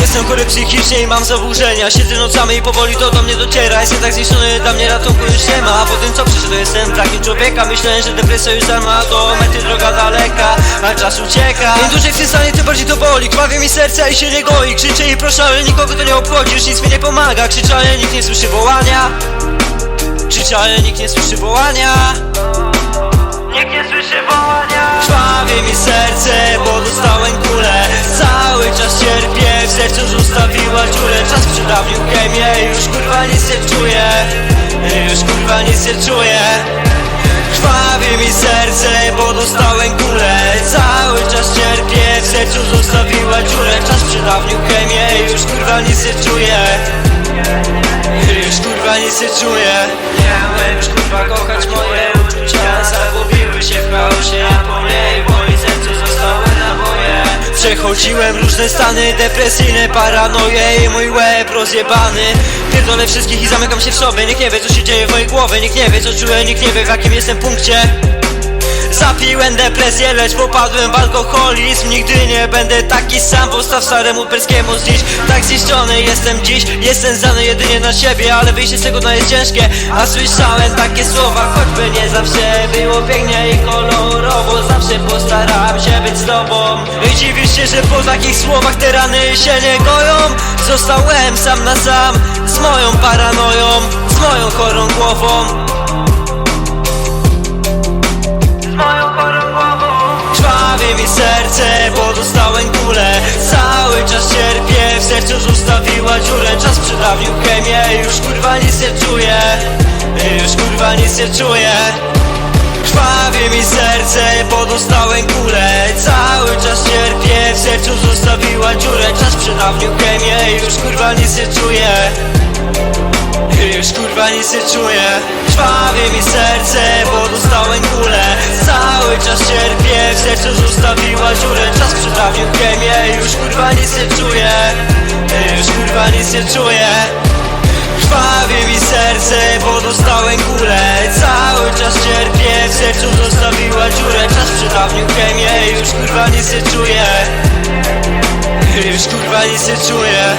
Jestem chory psychicznie i mam zaburzenia. Siedzę nocami i powoli to do mnie dociera. Jestem tak zniszczony, dla mnie ratunku już nie ma. Po tym co przeszedłem jestem takim człowieka. Myślałem, że depresja już darma, do mety droga daleka. A czas ucieka. Im dłużej w tym stanie, tym bardziej to boli. Krwawi mi serce i się nie goi. Krzyczę i proszę, ale nikogo to nie obchodzi. Już nic mi nie pomaga. Krzyczę, ale nikt nie słyszy wołania. Krzyczę, ale nikt nie słyszy wołania. Nikt nie słyszy wołania. Krwawie mi serce, bo dostałem kulę. Cały czas cierpię, w sercu zostawiła dziurę. Czas przedawnił chemię, już kurwa nic nie czuję. Już kurwa nic nie czuję. Krwawie mi serce, bo dostałem kulę. Cały czas cierpię, w sercu zostawiła dziurę. Czas przedawnił chemię, już kurwa nic nie czuję. Już kurwa nic nie czuję. Miałem już kurwa kochać moje uczucia Przechodziłem różne stany depresyjne, paranoje i mój łeb rozjebany. Pierdolę wszystkich i zamykam się w sobie. Nikt nie wie co się dzieje w mojej głowie. Nikt nie wie co czuję, nikt nie wie w jakim jestem punkcie. Zapiłem depresję, lecz popadłem w alkoholizm. Nigdy nie będę taki sam, postaw staremu perskiemu dziś Tak zniszczony jestem dziś, jestem znany jedynie na siebie Ale wyjście z tego no jest ciężkie, a słyszałem takie słowa Choćby nie zawsze było pięknie i się być z tobą. Się, że po takich słowach te rany się nie goją. Zostałem sam na sam z moją paranoją Z moją chorą głową. Z moją chorą głową. Krwawie mi serce, bo dostałem kulę Cały czas cierpię, w sercu zostawiła dziurę. Czas przedawnił chemię, już kurwa nic nie czuję. Już kurwa nic nie czuję. Krwawie mi serce, bo dostałem zostawiła dziurę Czas przedawnił chemię, już kurwa nic nie czuję. Już kurwa nic nie czuję. Krwawie mi serce, bo dostałem kulę Cały czas cierpię, w sercu zostawiła dziurę. Czas przedawnił chemię, już kurwa nic nie czuję. Już kurwa nic nie czuję. Krwawie mi serce, bo dostałem kulę Cały czas cierpię, w sercu zostawiła dziurę. Czas przedawnił chemię, już kurwa nic nie czuję Już kurwa nic nie czuję